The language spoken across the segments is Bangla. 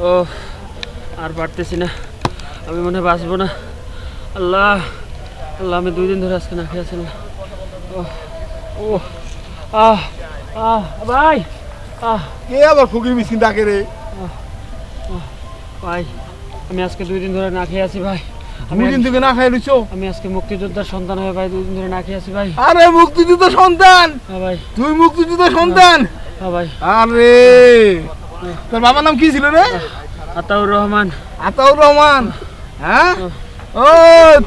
ও আর পারতেছি না। আমি মনে হয় বাঁচবো না। আল্লাহ আল্লাহ আমি দুই দিন ধরে আজকে না খেয়েছিলাম না ও আহ আহ ভাই আহ। কে আবার ফকির মিসকিন ডাকে রে? ভাই আমি আজকে দুই দিন ধরে না খেয়ে আছি ভাই। আমি দুদিন থেকে না খাই রইছো আমি আজকে মুক্তিযোদ্ধার সন্তান হয়ে ভাই দুই দিন ধরে না খেয়ে আছি ভাই। আরে মুক্তিযুদ্ধ সন্তান! হ্যাঁ ভাই। তুই মুক্তিযুদ্ধ সন্তান! হ্যাঁ ভাই। আরে! তোর বাবার নাম কি ছিল রে? আতাউর রহমান। আতাউর রহমান হ্যাঁ? ও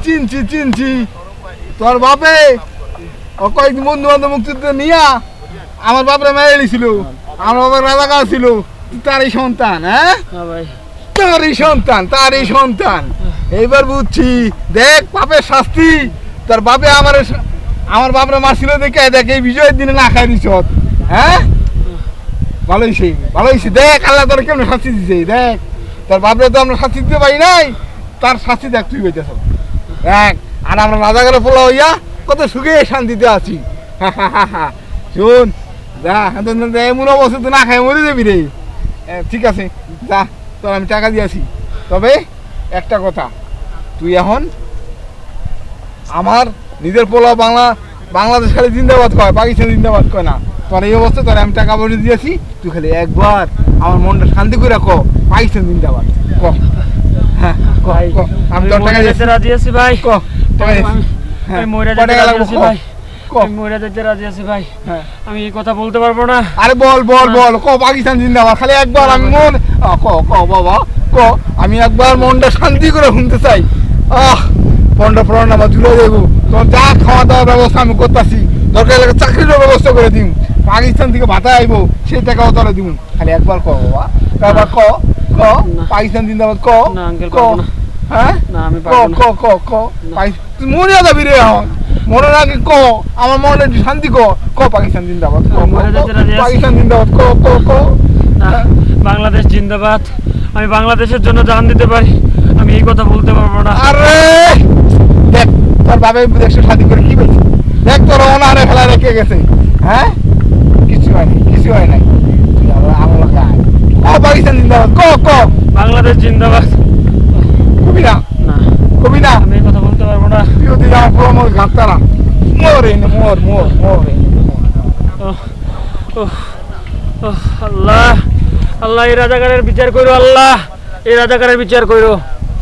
চিনছি চিনছি তোর বাপে ও কয়েকদিন বন্ধু বান্ধব মুক্তিযুদ্ধ নিয়া আমার বাপরে মেরে দিছিল আমার বাবার রাজাকার ছিল। তারই সন্তান হ্যাঁ? হ্যাঁ তারই সন্তান তারই সন্তান। এইবার বুঝছি দেখ বাপের শাস্তি। তোর বাপে আমার আমার বাপরে মারছিল দেখে দেখ এই বিজয়ের দিনে না খাই দিছ হ্যাঁ? ভালো হয়েছে ভালো হয়েছে দেখ, আল্লাহ তোর কেমন শাস্তি দিছে, দেখ। তার বাপরে তো আমরা শাস্তি দিতে পারি নাই, তার শাস্তি দেখ, তুই বেঁচেছ দেখ, আর আমরা রাজাগারে পোলা হইয়া কত সুখে শান্তিতে আছি। শুন, যা তো এমন অবস্থা তো না খাই মরে যাবি রে। ঠিক আছে, যা, তোর আমি টাকা দিয়েছি তবে একটা কথা, তুই এখন আমার নিজের পোলা বাংলা, বাংলাদেশ খালি জিন্দাবাদ কয়, পাকিস্তান জিন্দাবাদ কয় না। তোর এই অবস্থা তোর আমি টাকা পয়সা দিয়েছি তুই খালি একবার আমার মনটা শান্তি করে ক পাকিস্তান জিন্দাবাদ ক হ্যাঁ ক আমি তোর টাকা মরে রাজি আছি ভাই। ক টাকা আমি- হ্যাঁ, মরে যেতে রাজি লাগবে আছি ক ভাই আমি মরে যেতে রাজি আছি ভাই। হ্যাঁ। আমি এই কথা বলতে পারব না। আরে বল বল বল ক পাকিস্তান জিন্দাবাদ খালি একবার আমি মন ক ক বাবা ক আমি একবার মনটা শান্তি করে শুনতে চাই। আহ পনেরো পনেরো নামা জুড়ে দেবো। যা খাওয়া দাওয়ার ব্যবস্থা আমি করতেছি। দরকার লাগে চাকরিরও ব্যবস্থা করে দিম। পাকিস্তান থেকে ভাতা আইবো সেই টাকাও তোরা দিব খালি একবার ক বাবা। একবার ক ক পাকিস্তান জিন্দাবাদ ক ক হ্যাঁ? ক ক ক ক পাকি- যাবি রে এখন। মনে রাখি ক আমার মনে শান্তি ক ক পাকিস্তান জিন্দাবাদ। পাকিস্তান জিন্দাবাদ ক ক ক বাংলাদেশ জিন্দাবাদ। আমি বাংলাদেশের জন্য জান দিতে পারি। আমি এই কথা বলতে পারব না। আরে! দেখ তোর বাবা দেশে শাদি করে কি পেয়েছে দেখ তোর অনাহারে ফেলা রেখে গেছে। হ্যাঁ? কিছু হয় নাই। কিছু হয় নাই ক পাকিস্তান জিন্দাবাদ। ক ক? বাংলাদেশ জিন্দাবাদ। কবি না। কবি না আমি কথা বলতে পারব না। তুই ওদের আমার পুরো মোর ঘাটতারা মোর এনে মোর মোর মোর এনে মোর। ওহ, ওহ, ওহ, আল্লাহ। আল্লাহ এই রাজাকারের বিচার করো আল্লাহ। এই রাজাকারের বিচার করো